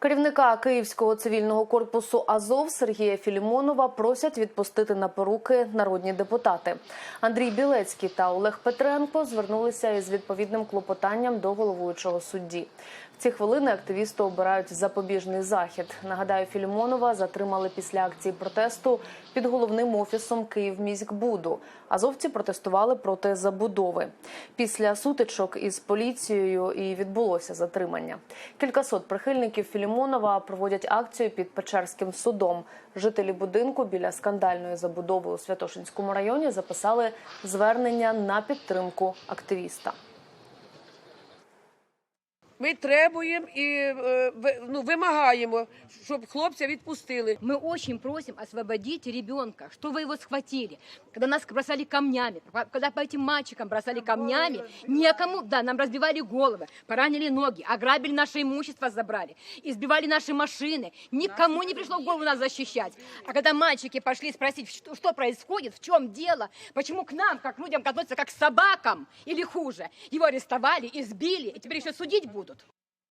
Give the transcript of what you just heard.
Керівника Київського цивільного корпусу Азов Сергія Філімонова просять відпустити на поруки народні депутати. Андрій Білецький та Олег Петренко звернулися із відповідним клопотанням до головуючого судді. В ці хвилини активісти обирають запобіжний захід. Нагадаю, Філімонова затримали після акції протесту під головним офісом Київміськбуду. Азовці протестували проти забудови. Після сутичок із поліцією і відбулося затримання. Кількасот прихильників Філімонова проводять акцію під Печерським судом. Жителі будинку біля скандальної забудови у Святошинському районі записали звернення на підтримку активіста. Ми требуємо і е, ви- ну, вимагаємо, щоб хлопця відпустили. Мы очень просим освободить ребенка, что вы его схватили. Когда нас бросали камнями, по- когда по этим мальчикам бросали камнями, некому, да, нам разбивали головы, поранили ноги, ограбили наше имущество, забрали, избивали наши машины. Никому не пришло в голову нас защищать. А когда мальчики пошли спросить, что, что происходит, в чем дело, почему к нам, как людям, относятся как к собакам или хуже, его арестовали, избили, и теперь еще судить будут. minutos.